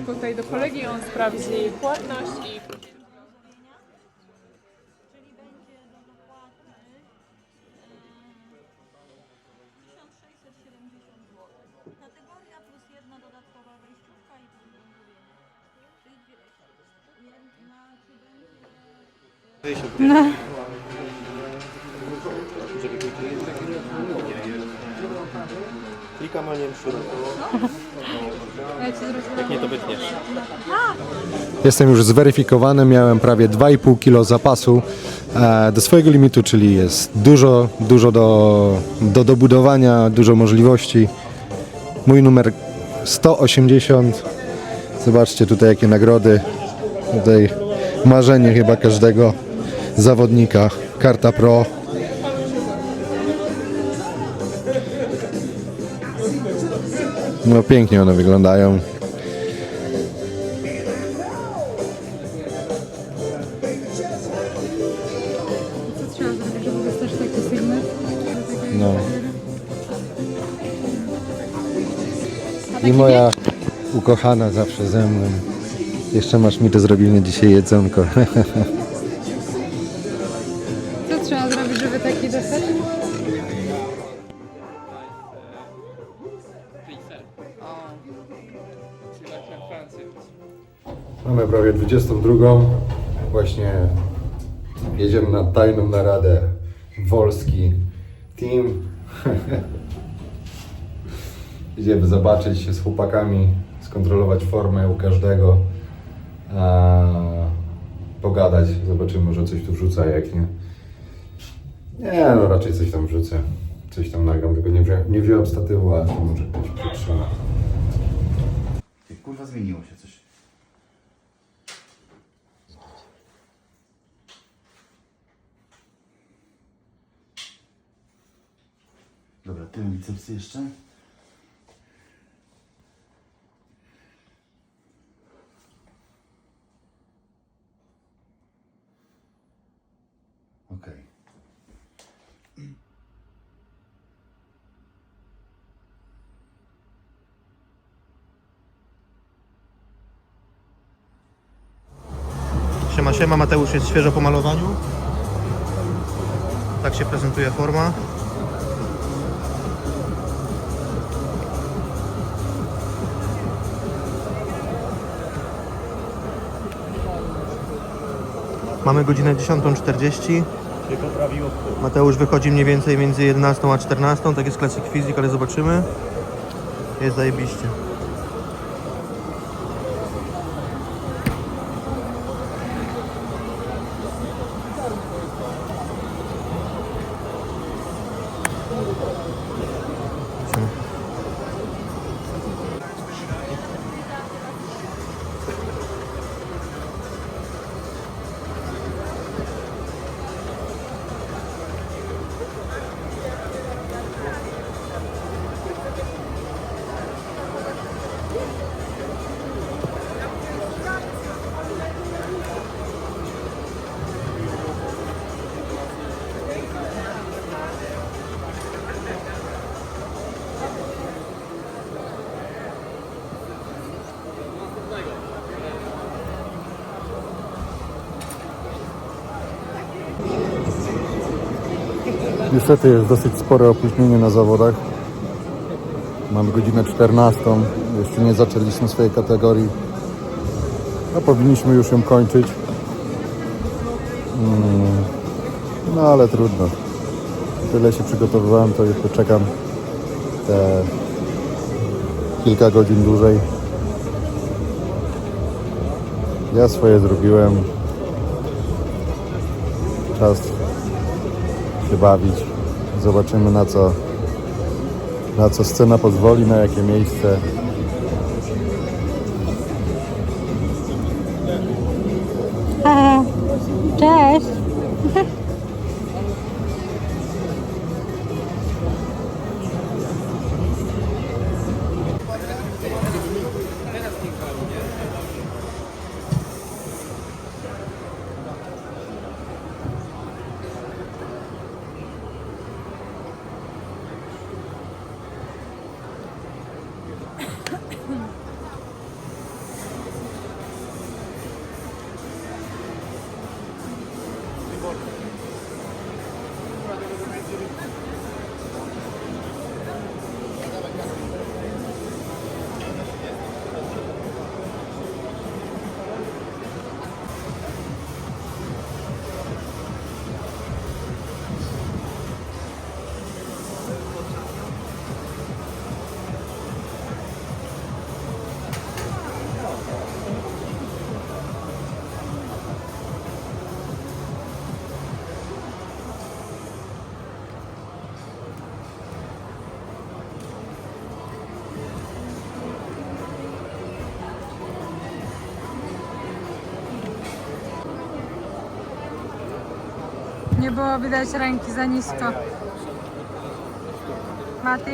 tylko tutaj do kolegi, on sprawdzi płatność i... Czyli Jak nie to wytniesz. Jestem już zweryfikowany, miałem prawie 2,5 kg zapasu e, do swojego limitu, czyli jest dużo, dużo do, do dobudowania, dużo możliwości. Mój numer 180. Zobaczcie tutaj jakie nagrody. Tutaj marzenie chyba każdego zawodnika. Karta Pro. No pięknie one wyglądają. Co trzeba zrobić, żeby dostać taki sygnet? No. I moja ukochana zawsze ze mną. Jeszcze masz mi do zrobienia dzisiaj jedzonko. prawie 22. Właśnie jedziemy na tajną naradę. Wolski team. Idziemy zobaczyć się z chłopakami, skontrolować formę u każdego. Pogadać, zobaczymy, może coś tu wrzuca, jak nie. Nie, no raczej coś tam wrzucę. Coś tam nagram, tylko nie wziąłem, nie wziąłem statywu, ale to może ktoś przytrzyma. Kurwa, zmieniło się coś. Dobra, tył bicepsy jeszcze. Okej. Siema, siema, Mateusz jest świeżo po malowaniu. Tak się prezentuje forma. Mamy godzinę 10.40. Mateusz wychodzi mniej więcej między 11 a 14. Tak jest klasyk fizyk, ale zobaczymy. Jest zajebiście. Niestety jest dosyć spore opóźnienie na zawodach. Mamy godzinę 14. Jeszcze nie zaczęliśmy swojej kategorii. No powinniśmy już ją kończyć. Mm, No ale trudno. Tyle się przygotowywałem, to jeszcze czekam te kilka godzin dłużej. Ja swoje zrobiłem. Czas się bawić. Zobaczymy na co, na co scena pozwoli, na jakie miejsce. Nie było widać ręki za nisko. Mati?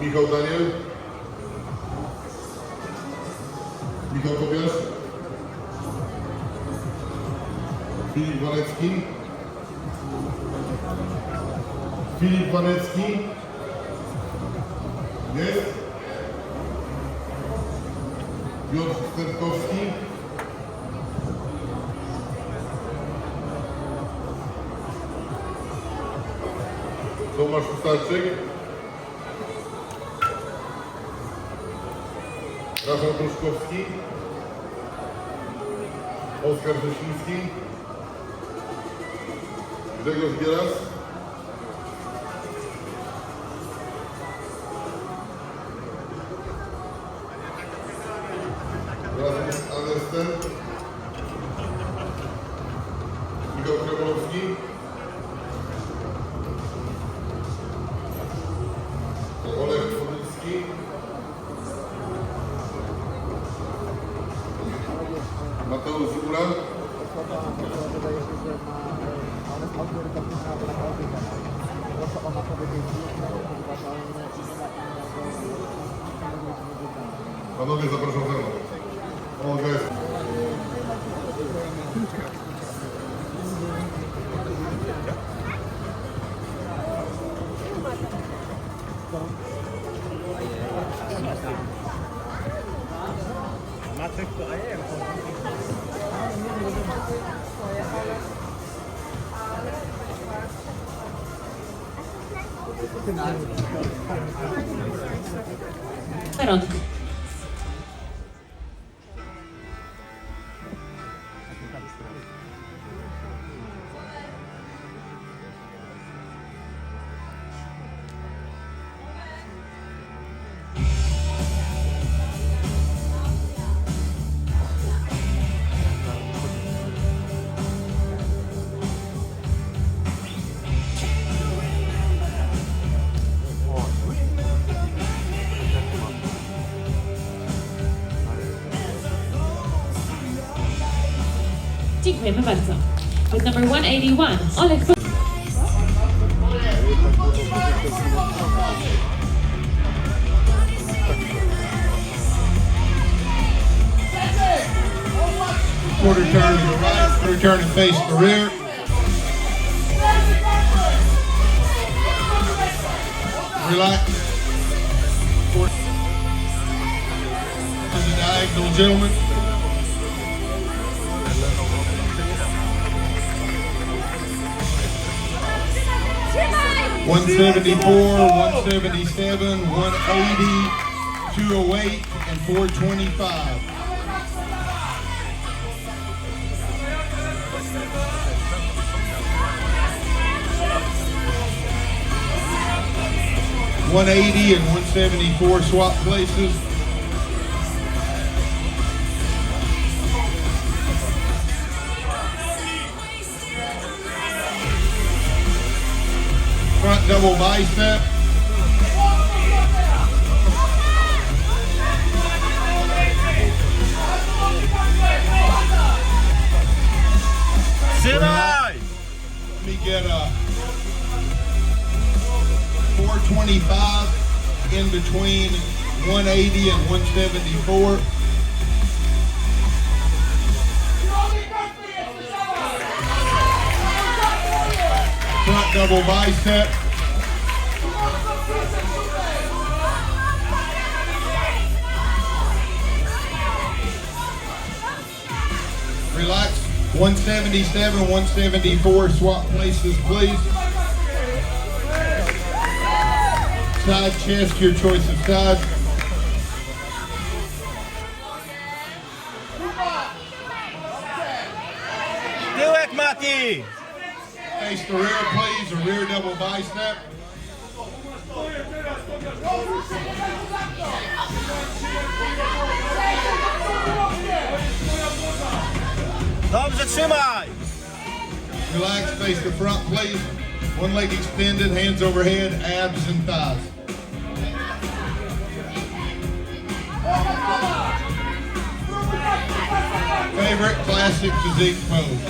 Michał Daniel. Piotr Sterkowski. Tomasz Ustarczyk. Rafał Pruszkowski, Oskar Rześliński, Grzegorz Bielas, Panowie, zapraszam ze mną. nada. Dziękujemy bardzo. With number 181, Oleg Quarter turn to right, quarter turn and face the rear. 174, 177, 180, 208, and 425. One eighty and one seventy four swap places. Double bicep. Let me get a 425 in between 180 and 174. Front double bicep. Relax. 177, 174. Swap places, please. Side chest, your choice of side. it, Mati! Face the rear, please, a rear double bicep. Trzymaj! Relax, face the front, please. One leg extended, hands overhead, abs and thighs. Favorite classic physique pose.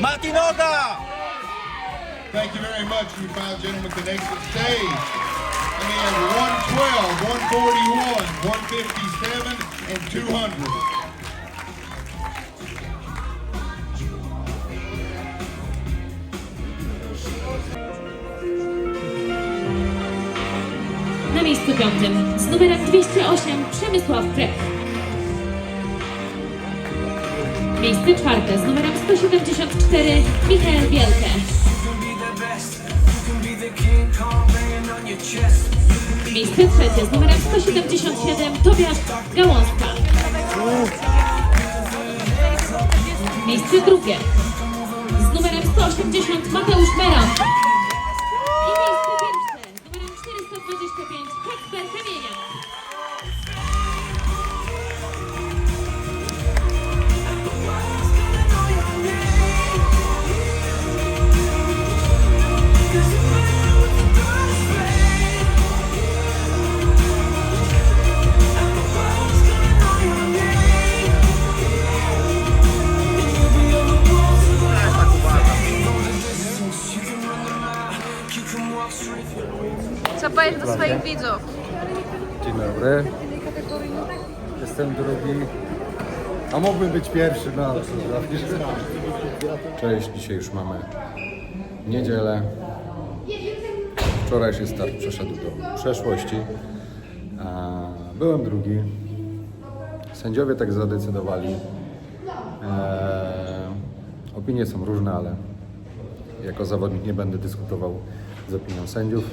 Mati! Thank you very much, you fine gentlemen to can exit stage. And 112, 141, 157, and 200. Na miejscu piątym z numerem 208 Przemysław Krek. Miejsce czwarte z numerem 174 Michael Bielke. Miejsce trzecie z numerem 177 Tobiasz Gałązka. Miejsce drugie z numerem 180 Mateusz Meron. I miejsce pierwsze z numerem 425 Kacper Kamienia. Co powiesz do swoich widzów? Dzień dobry. Jestem drugi. A mógłbym być pierwszy, no ale co zrobisz? Cześć, dzisiaj już mamy niedzielę. Wczorajszy start przeszedł do przeszłości. Byłem drugi. Sędziowie tak zadecydowali. Eee, opinie są różne, ale jako zawodnik nie będę dyskutował z opinią sędziów.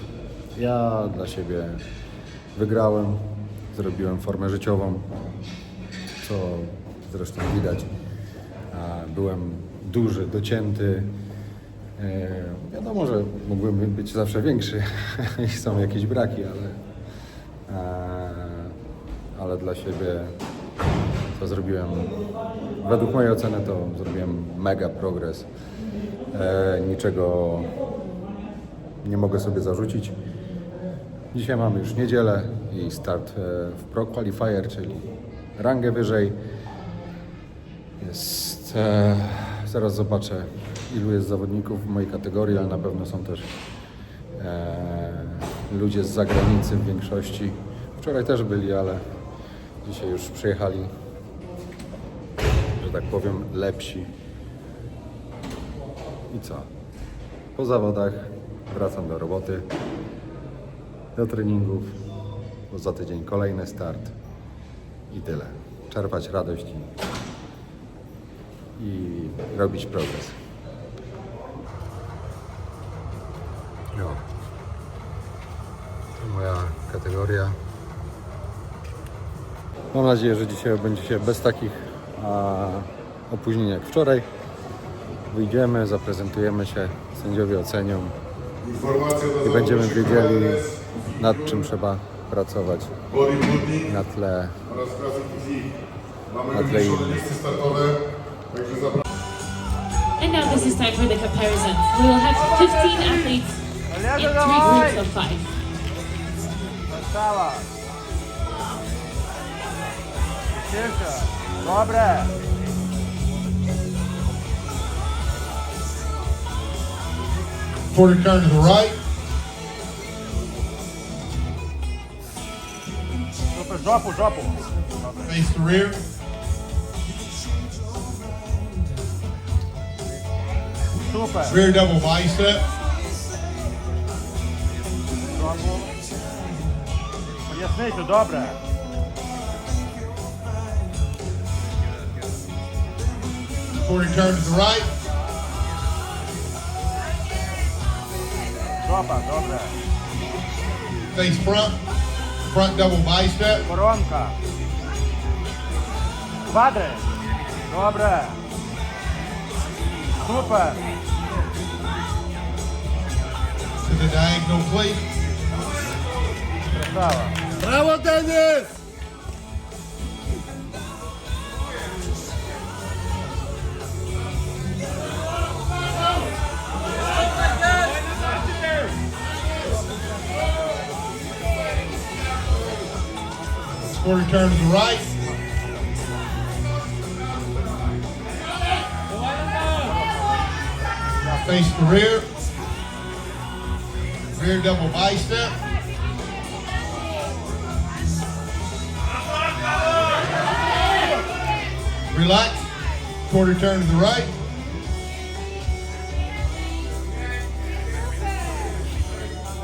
Ja dla siebie wygrałem, zrobiłem formę życiową, co zresztą widać. Byłem duży, docięty. E, wiadomo, że mógłbym być zawsze większy i są jakieś braki, ale, ale dla siebie to zrobiłem, według mojej oceny to zrobiłem mega progres. E, niczego nie mogę sobie zarzucić. Dzisiaj mamy już niedzielę i start e, w Pro Qualifier, czyli rangę wyżej. Jest, e, zaraz zobaczę ilu jest zawodników w mojej kategorii, ale na pewno są też e, ludzie z zagranicy w większości. Wczoraj też byli, ale dzisiaj już przyjechali, że tak powiem, lepsi. I co? Po zawodach wracam do roboty, do treningów, bo za tydzień kolejny start i tyle. Czerpać radość i, i robić progres. No. To moja kategoria. Mam nadzieję, że dzisiaj będzie się bez takich a, opóźnień jak wczoraj. Wyjdziemy, zaprezentujemy się, sędziowie ocenią i będziemy wiedzieli nad czym trzeba pracować Bodybuilding na tle, na tle innych. And now this is time for the comparison. We will have 15 athletes in three groups of five. Quarter turn to the right. Drop out. Drop žapu. Face to rear. Super. Rear double bicep. Dobro. Jasnejte, dobre. Supporting turn to the right. Dobre, dobre. Face front front double bicep. Коронка. Квадри. Добре. Супер. To the diagonal plate. Браво, Денис! Quarter turn to the right. Now Face the rear. Rear double bicep. Relax. Quarter turn to the right.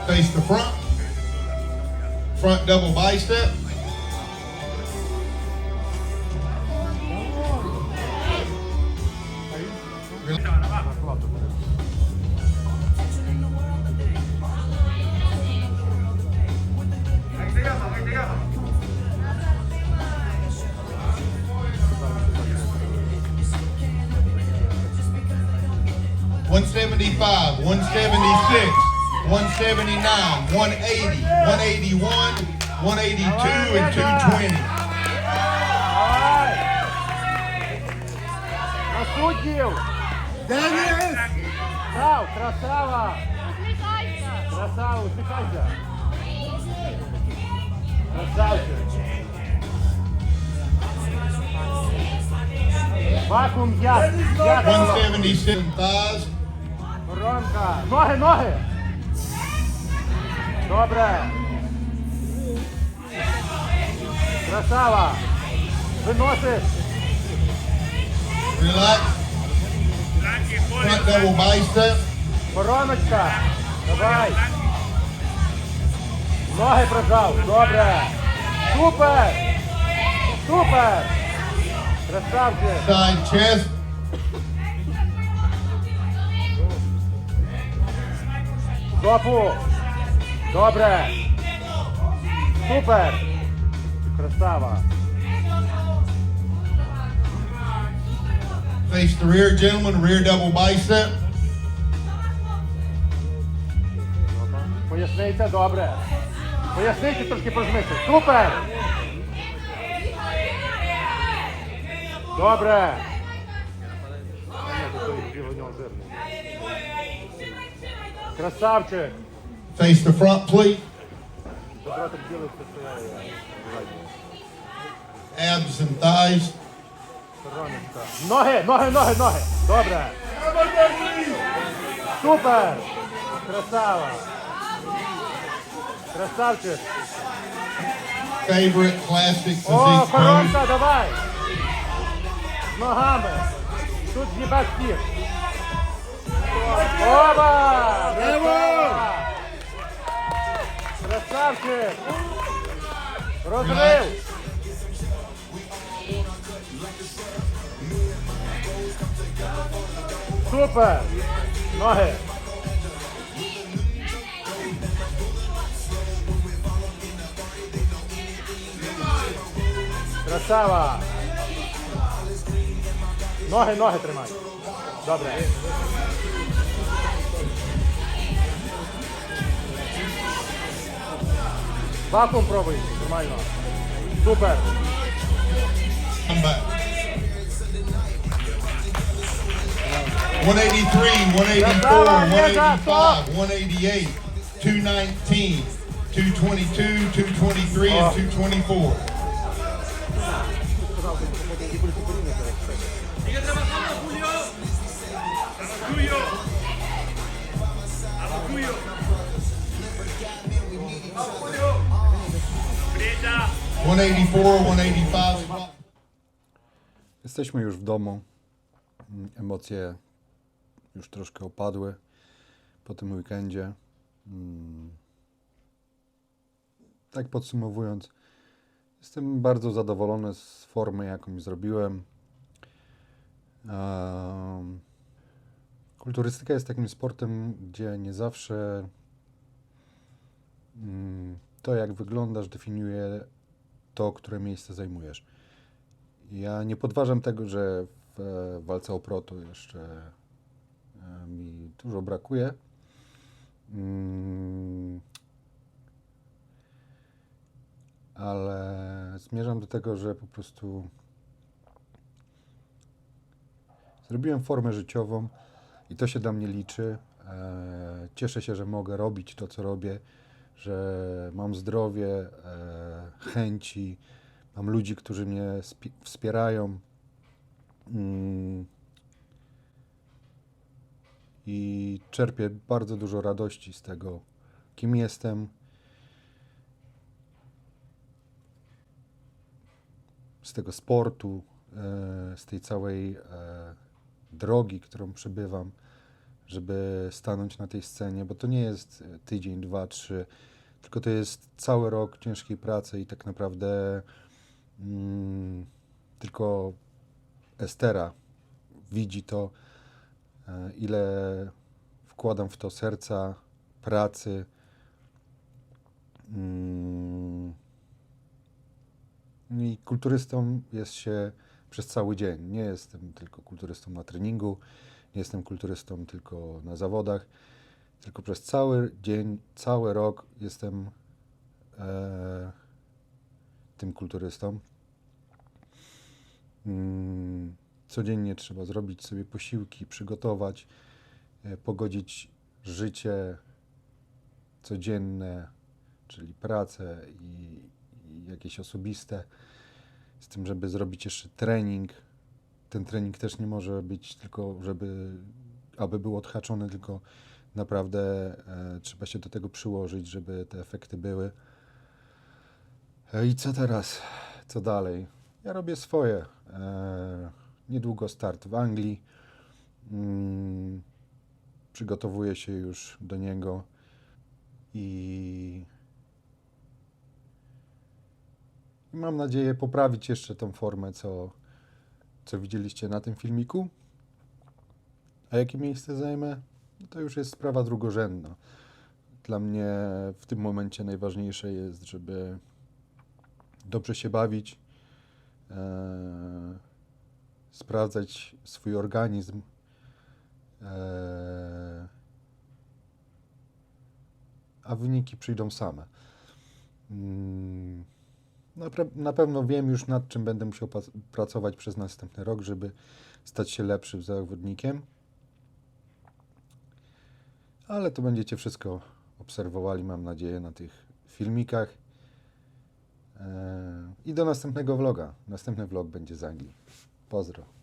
Face the front. Front double bicep. 175, 176, 179, 180, 181, 182, and 220. Суддів! Денис! Прав, красава! Красава, усміхайся! Красавчик! Вакуум я! 177 thighs. Воронка! Ноги, ноги! Добре! Красава! Виносиш! Front double bicep. Вороночка! Давай! Ноги прожав! Добре! Супер! Супер! Красавчик! Side chest. Стопу! Добре! Супер! Красава! Face the rear, gentlemen. Rear double bicep. Поясниця, добре. Поясниці трошки прожмити. Супер! Добре! Красавчик! Face the front pleat. Abs and thighs. Ноги, ноги, ноги, ноги! Добре! Супер! Красава! Красавчик! Favorite classic О, physique pose. коронка, давай! З ногами! Тут з'їбать всіх! Оба! Красава! Красавчик! Розрив! Супер! Ноги! Красава! Ноги, ноги тримай. Добре. Вакуум пробуй. Нормально. Супер. Come back. 183, 184, 185, 188, 219, 222, 223, and 224. Jesteśmy już w domu. Emocje już troszkę opadły po tym weekendzie. Mm. Tak podsumowując, jestem bardzo zadowolony z formy, jaką zrobiłem. Em, Kulturystyka jest takim sportem, gdzie nie zawsze mm, to, jak wyglądasz, definiuje to, które miejsce zajmujesz. Ja nie podważam tego, że w e, walce o proto jeszcze e, mi dużo brakuje. Mm, Ale zmierzam do tego, że po prostu zrobiłem formę życiową i to się dla mnie liczy. E, Cieszę się, że mogę robić to, co robię, że mam zdrowie, e, chęci, Mam ludzi, którzy mnie spi- wspierają. Mm. I czerpię bardzo dużo radości z tego, kim jestem. Z tego sportu, e, z tej całej e, drogi, którą przebywam, żeby stanąć na tej scenie, bo to nie jest e, tydzień, dwa, trzy, tylko to jest cały rok ciężkiej pracy i tak naprawdę mm, tylko Estera widzi to, e, ile wkładam w to serca, pracy. Mm, I kulturystą jest się przez cały dzień. Nie jestem tylko kulturystą na treningu, nie jestem kulturystą tylko na zawodach, tylko przez cały dzień, cały rok jestem e, tym kulturystą. Mm, codziennie trzeba zrobić sobie posiłki, przygotować, e, pogodzić życie codzienne, czyli pracę i, i jakieś osobiste, z tym, żeby zrobić jeszcze trening. Ten trening też nie może być tylko, żeby, aby był odhaczony, tylko naprawdę e, trzeba się do tego przyłożyć, żeby te efekty były. E, I co teraz? Co dalej? Ja robię swoje. E, niedługo start w Anglii. Mm, przygotowuję się już do niego i, mam nadzieję poprawić jeszcze tą formę, co, co widzieliście na tym filmiku. A jakie miejsce zajmę? No to już jest sprawa drugorzędna. Dla mnie w tym momencie najważniejsze jest, żeby dobrze się bawić, e, sprawdzać swój organizm. E, a wyniki przyjdą same. Mm, Na, na pewno wiem już nad czym będę musiał pracować przez następny rok, żeby stać się lepszym zawodnikiem. Ale to będziecie wszystko obserwowali, mam nadzieję, na tych filmikach. E, I do następnego vloga. Następny vlog będzie z Anglii. Pozdro.